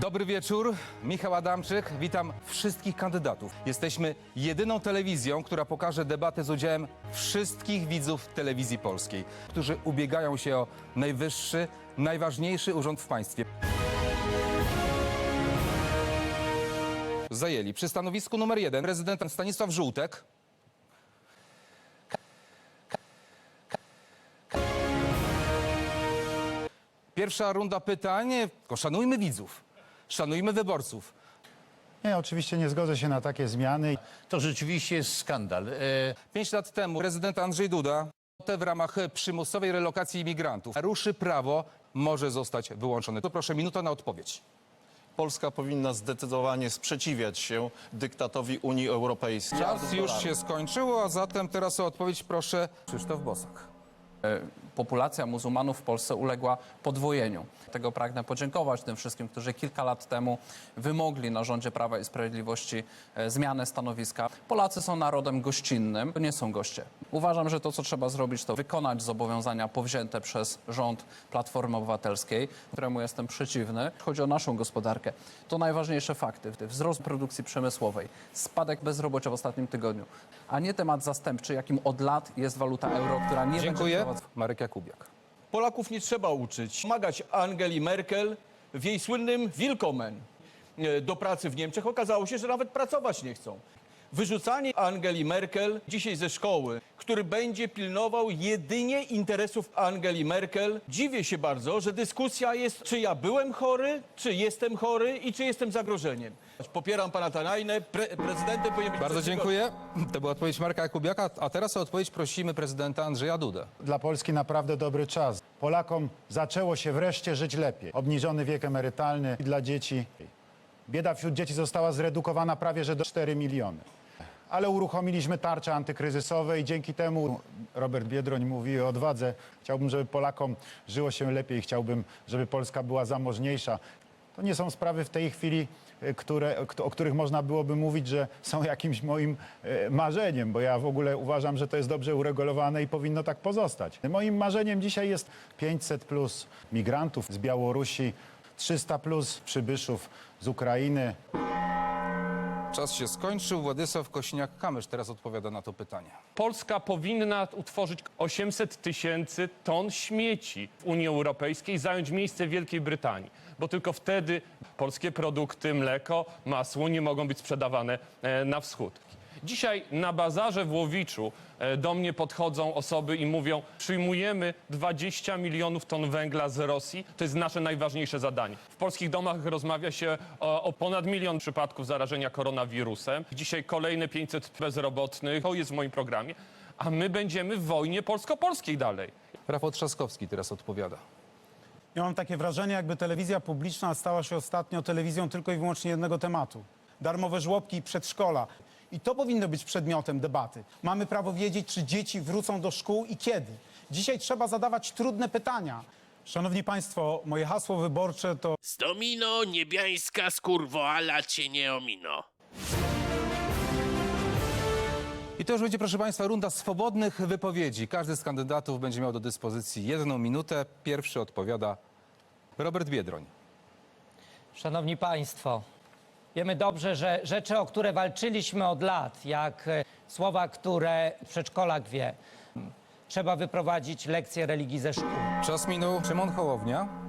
Dobry wieczór, Michał Adamczyk. Witam wszystkich kandydatów. Jesteśmy jedyną telewizją, która pokaże debatę z udziałem wszystkich widzów telewizji polskiej, którzy ubiegają się o najwyższy, najważniejszy urząd w państwie. Zajęli przy stanowisku numer jeden prezydent Stanisław Żółtek. Pierwsza runda pytań. Szanujmy widzów, szanujmy wyborców. Nie, oczywiście nie zgodzę się na takie zmiany. To rzeczywiście jest skandal. E, Pięć lat temu prezydent Andrzej Duda te w ramach przymusowej relokacji imigrantów ruszy prawo, może zostać wyłączony. To proszę minuta na odpowiedź. Polska powinna zdecydowanie sprzeciwiać się dyktatowi Unii Europejskiej. Czas już się skończył, a zatem teraz o odpowiedź proszę Krzysztof Bosak. Populacja muzułmanów w Polsce uległa podwojeniu. Tego pragnę podziękować tym wszystkim, którzy kilka lat temu wymogli na rządzie Prawa i Sprawiedliwości e, zmiany stanowiska. Polacy są narodem gościnnym, to nie są goście. Uważam, że to, co trzeba zrobić, to wykonać zobowiązania powzięte przez rząd Platformy Obywatelskiej, któremu jestem przeciwny. Chodzi o naszą gospodarkę. To najważniejsze fakty. Wzrost produkcji przemysłowej, spadek bezrobocia w ostatnim tygodniu, a nie temat zastępczy, jakim od lat jest waluta euro, która nie będzie Dziękuję. Polaków nie trzeba uczyć. Pomagać Angeli Merkel w jej słynnym Willkommen e, do pracy w Niemczech. Okazało się, że nawet pracować nie chcą. Wyrzucanie Angeli Merkel dzisiaj ze szkoły, który będzie pilnował jedynie interesów Angeli Merkel. Dziwię się bardzo, że dyskusja jest, czy ja byłem chory, czy jestem chory i czy jestem zagrożeniem. Popieram pana Tanajnę. Pre prezydentem powinien być Bardzo dziękuję. To była odpowiedź Marka Jakubiaka, a teraz o odpowiedź prosimy prezydenta Andrzeja Dudę. Dla Polski naprawdę dobry czas. Polakom zaczęło się wreszcie żyć lepiej. Obniżony wiek emerytalny dla dzieci. Bieda wśród dzieci została zredukowana prawie że do 4 miliony. Ale uruchomiliśmy tarcze antykryzysowe i dzięki temu Robert Biedroń mówi o odwadze. Chciałbym, żeby Polakom żyło się lepiej. Chciałbym, żeby Polska była zamożniejsza. To nie są sprawy w tej chwili, e, które, o których można byłoby mówić, że są jakimś moim e, marzeniem, bo ja w ogóle uważam, że to jest dobrze uregulowane i powinno tak pozostać. Moim marzeniem dzisiaj jest 500 plus migrantów z Białorusi, 300 plus przybyszów z Ukrainy. Czas się skończył. Władysław Kośniak-Kamysz teraz odpowiada na to pytanie. Polska powinna utworzyć 800 tysięcy ton śmieci w Unii Europejskiej, zająć miejsce Wielkiej Brytanii, bo tylko wtedy polskie produkty, mleko, masło nie mogą być sprzedawane e, na wschód. Dzisiaj na bazarze w Łowiczu e, do mnie podchodzą osoby i mówią: Przyjmujemy 20 milionów ton węgla z Rosji. To jest nasze najważniejsze zadanie. W polskich domach rozmawia się o, o ponad milion przypadków zarażenia koronawirusem. Dzisiaj kolejne 500 bezrobotnych. To jest w moim programie. A my będziemy w wojnie polsko-polskiej dalej. Rafał Trzaskowski teraz odpowiada. Ja mam takie wrażenie, jakby telewizja publiczna stała się ostatnio telewizją tylko i wyłącznie jednego tematu. Darmowe żłobki i przedszkola. I to powinno być przedmiotem debaty. Mamy prawo wiedzieć, czy dzieci wrócą do szkół i kiedy. Dzisiaj trzeba zadawać trudne pytania. Szanowni Państwo, moje hasło wyborcze to Stomino, niebiańska skurwo, ala cię nie omino. I to już będzie, proszę Państwa, runda swobodnych wypowiedzi. Każdy z kandydatów będzie miał do dyspozycji jedną minutę. Pierwszy odpowiada Robert Biedroń. Szanowni Państwo, wiemy dobrze, że rzeczy, o które walczyliśmy od lat, jak e, słowa, które przedszkolak wie, trzeba wyprowadzić lekcje religii ze szkół. Czas minął. Szymon Hołownia.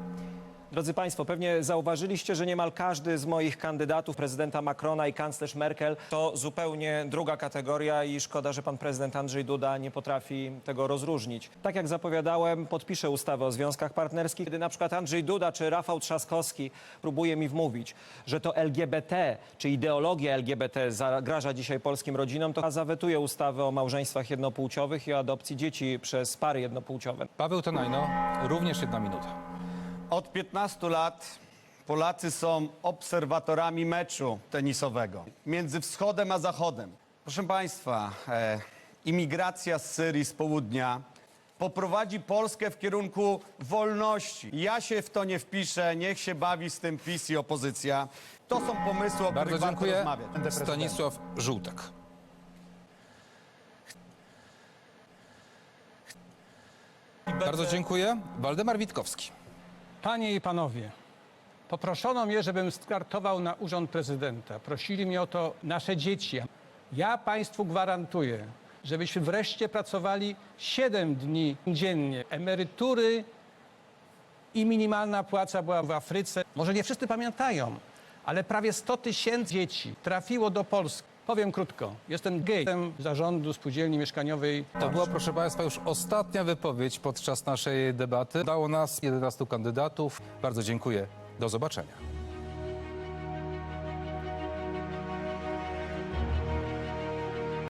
Drodzy Państwo, pewnie zauważyliście, że niemal każdy z moich kandydatów, prezydenta Macrona i kanclerz Merkel, to zupełnie druga kategoria i szkoda, że pan prezydent Andrzej Duda nie potrafi tego rozróżnić. Tak jak zapowiadałem, podpiszę ustawę o związkach partnerskich. Kiedy na przykład Andrzej Duda czy Rafał Trzaskowski próbuje mi wmówić, że to LGBT czy ideologia LGBT zagraża dzisiaj polskim rodzinom, to zawetuje ustawę o małżeństwach jednopłciowych i o adopcji dzieci przez pary jednopłciowe. Paweł Tonajno, również jedna minuta. Od 15 lat Polacy są obserwatorami meczu tenisowego między wschodem a zachodem. Proszę Państwa, e, imigracja z Syrii z południa poprowadzi Polskę w kierunku wolności. Ja się w to nie wpiszę, niech się bawi z tym PiS i opozycja. To są pomysły, o Bardzo których warto dziękuję. rozmawiać. Stanisław Żółtek. Bardzo dziękuję. Waldemar Witkowski. Panie i Panowie, Poproszono mnie, żebym startował na urząd prezydenta. Prosili mnie o to nasze dzieci. Ja Państwu gwarantuję, żebyśmy wreszcie pracowali 7 dni dziennie. Emerytury i minimalna płaca była w Afryce. Może nie wszyscy pamiętają, ale prawie 100 tysięcy dzieci trafiło do Polski. Powiem krótko, jestem gejem zarządu spółdzielni mieszkaniowej. To była, proszę Państwa, już ostatnia wypowiedź podczas naszej debaty. Dało nas 11 kandydatów. Bardzo dziękuję. Do zobaczenia.